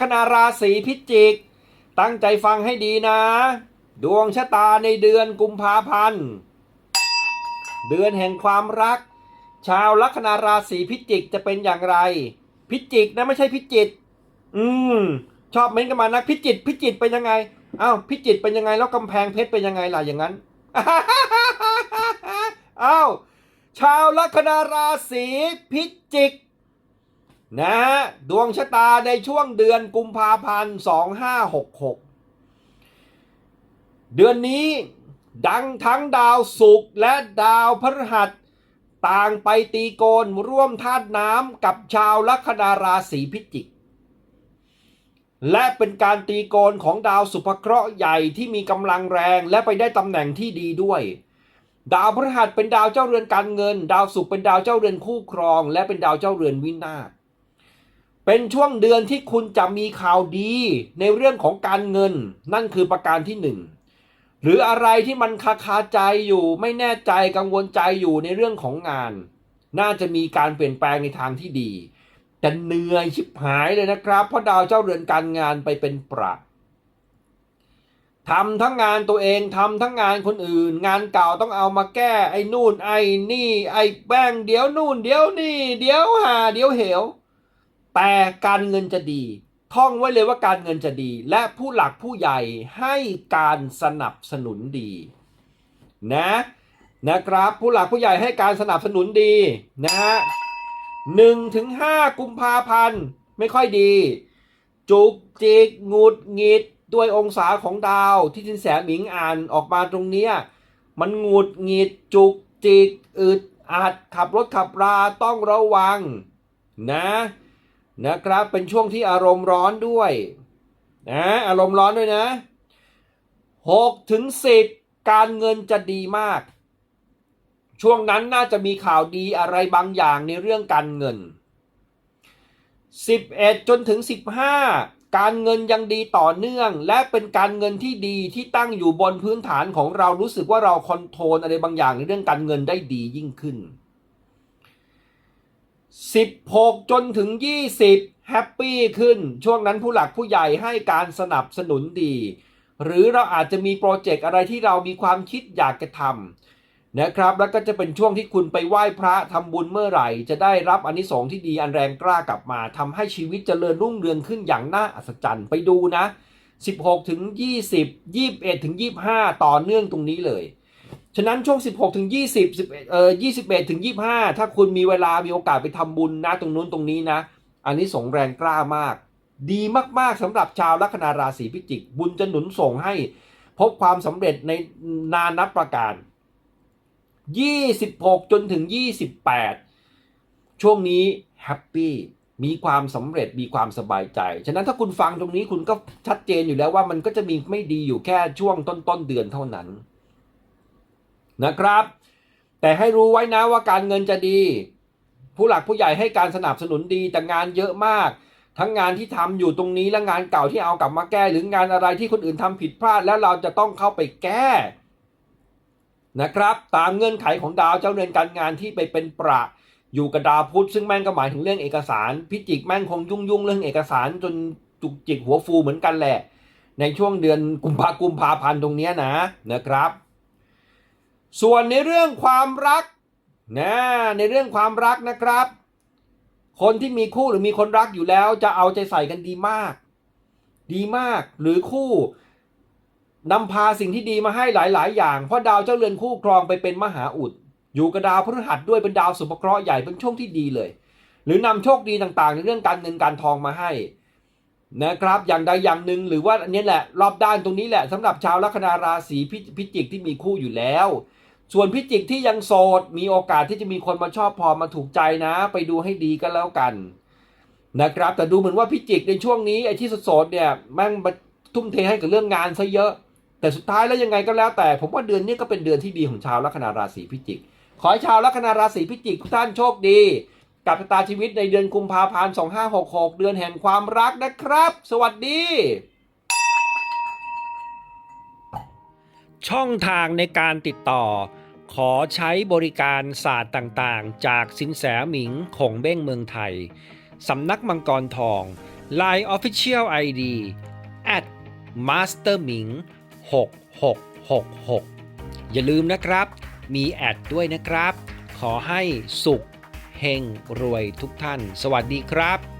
คนาราศีพิจิก ตั้งใจฟังให้ดีนะ ดวงชะตาในเดือนกุมภาพันธ์ เดือนแห่งความรัก ชาวลัคนาราศีพิจิกจะเป็นอย่างไร พิจิกนะไม่ใช่พิจิต อืม ชอบเม้นกันมานะพิจิตพิจิตเป็นยังไงอ้าวพิจิตเป็นยังไงแล้วกำแพงเพชรเป็นยังไงล่ะอย่างนั้นอ้าวชาวลัคนาราศีพิจิก นะฮะดวงชะตาในช่วงเดือนกุมภาพันธ์ 2566 เดือนนี้ดังทั้งดาวศุกร์และดาวพฤหัส ต่างไปตีโกนร่วมธาตุน้ำกับชาวลัคนาราศีพิจิก และเป็นการตีโกนของดาวสุภเคราะห์ใหญ่ที่มีกำลังแรงและไปได้ตำแหน่งที่ดีด้วยดาวพฤหัสเป็นดาวเจ้าเรือนการเงิน ดาวศุกร์เป็นดาวเจ้าเรือนคู่ครอง และเป็นดาวเจ้าเรือนวินาศ เป็นช่วงเดือนที่คุณจะมีข่าวดีในเรื่องของการเงิน นั่นคือประการที่หนึ่งหรืออะไรที่มันคาคาใจอยู่ไม่แน่ใจกังวลใจอยู่ในเรื่องของงาน น่าจะมีการเปลี่ยนแปลงในทางที่ดี แต่เหนื่อยชิบหายเลยนะครับ เพราะดาวเจ้าเรือนการงานไปเป็นประทำทั้งงานตัวเองทำทั้งงานคนอื่น งานเก่าต้องเอามาแก้ไอ้นู่นไอ้นี่ ไอ้แป้งเดี๋ยวนู่น เดี๋ยวนี่ เดี๋ยวหาเดี๋ยวเหว แต่การเงินจะดี ท่องไว้เลยว่าการเงินจะดี และผู้หลักผู้ใหญ่ให้การสนับสนุนดี นะนะครับ ผู้หลักผู้ใหญ่ให้การสนับสนุนดีนะฮะหนึ่งถึงห้ากุมภาพันธ์ไม่ค่อยดี จุกจิกงุดงิดด้วยองศาของดาวที่ทินแสหมิงอ่านออกมาตรงเนี้ยมันงุดงิดจุกจิกอึดอัดขับรถขับราต้องระวังนะ นะครับ เป็นช่วงที่อารมณ์ร้อนด้วยนะอารมณ์ร้อนด้วยนะ6ถึง10การเงินจะดีมาก ช่วงนั้นน่าจะมีข่าวดีอะไรบางอย่างในเรื่องการเงิน 11 จนถึง 15 การเงินยังดีต่อเนื่อง และเป็นการเงินที่ดีที่ตั้งอยู่บนพื้นฐานของเรารู้สึกว่าเราคอนโทรลอะไรบางอย่างในเรื่องการเงินได้ดียิ่งขึ้น 16 จนถึง 20 แฮปปี้ขึ้น ช่วงนั้นผู้หลักผู้ใหญ่ให้การสนับสนุนดี หรือเราอาจจะมีโปรเจกต์อะไรที่เรามีความคิดอยากจะทำนะครับ แล้วก็จะเป็นช่วงที่คุณไปไหว้พระทำบุญเมื่อไหร่ จะได้รับอานิสงส์ที่ดีอันแรงกล้ากลับมาทำให้ชีวิตเจริญรุ่งเรืองขึ้นอย่างน่าอัศจรรย์ไปดูนะ 16 ถึง 20 21 ถึง 25 ต่อเนื่องตรงนี้เลย ฉะนั้นช่วง 16ถึง20 11เอ่อ21ถึง25 ถ้าคุณมีเวลามีโอกาสไปทำบุญนะตรงนู้นตรงนี้นะ อันนี้ส่งแรงกล้ามาก ดีมากๆสำหรับชาวลัคนาราศีพิจิก บุญจะหนุนส่งให้ พบความสำเร็จในนานับประการ 26 จนถึง 28 ช่วงนี้แฮปปี้มีความสำเร็จมีความสบายใจ ฉะนั้นถ้าคุณฟังตรงนี้คุณก็ชัดเจนอยู่แล้วว่ามันก็จะมีไม่ดีอยู่แค่ช่วงต้นต้นๆเดือนเท่านั้น นะครับ แต่ให้รู้ไว้นะว่าการเงินจะดี ผู้หลักผู้ใหญ่ให้การสนับสนุนดีแต่งานเยอะมาก ทั้งงานที่ทำอยู่ตรงนี้และงานเก่าที่เอากลับมาแก้ หรืองานอะไรที่คนอื่นทำผิดพลาด แล้วเราจะต้องเข้าไปแก้นะครับ ตามเงื่อนไขของดาวเจ้าเรือนการงานที่ไปเป็นประอยู่กับดาวพุธซึ่งแม่งก็หมายถึงเรื่องเอกสาร พิจิกแม่งคงยุ่งยุ่งเรื่องเอกสารจนจุกจิกหัวฟูเหมือนกันแหละ ในช่วงเดือนกุมภากุมภาพันธ์ตรงนี้นะนะครับ ส่วนในเรื่องความรักนะในเรื่องความรักนะครับ คนที่มีคู่หรือมีคนรักอยู่แล้ว จะเอาใจใส่กันดีมาก ดีมากหรือคู่นำพาสิ่งที่ดีมาให้หลาย ๆ อย่าง เพราะดาวเจ้าเรือนคู่ครองไปเป็นมหาอุด อยู่กับดาวพฤหัสด้วยเป็นดาวสุภเคราะห์ใหญ่เป็นช่วงที่ดีเลย หรือนำโชคดีต่าง ๆ ในเรื่องการเงินการทองมาให้ นะครับอย่างใดอย่างหนึ่งหรือว่าอันนี้แหละรอบด้านตรงนี้แหละสำหรับชาวลัคนาราศีพิจิกที่มีคู่อยู่แล้ว ส่วนพิจิกที่ยังโสดมีโอกาสที่จะมีคนมาชอบพอมาถูกใจนะ ไปดูให้ดีก็แล้วกันนะครับ แต่ดูเหมือนว่าพิจิกในช่วงนี้ไอ้ที่โสดเนี่ยแม่งมาทุ่มเทให้กับเรื่องงานซะเยอะ แต่สุดท้ายแล้วยังไงก็แล้วแต่ ผมว่าเดือนนี้ก็เป็นเดือนที่ดีของชาวลัคนาราศีพิจิก ขอให้ชาวลัคนาราศีพิจิกทุกท่านโชคดี กับชะตาชีวิตในเดือนกุมภาพันธ์ 2566 เดือนแห่งความรักนะครับ สวัสดี ช่องทางในการติดต่อ ขอใช้บริการศาสตร์ต่างๆ จากสินแสหมิงของเบ้งเมืองไทย สำนักมังกรทอง Line Official ID at masterming 6666 อย่าลืมนะครับ มีแอดด้วยนะครับ ขอให้สุข เฮงรวยทุกท่าน สวัสดีครับ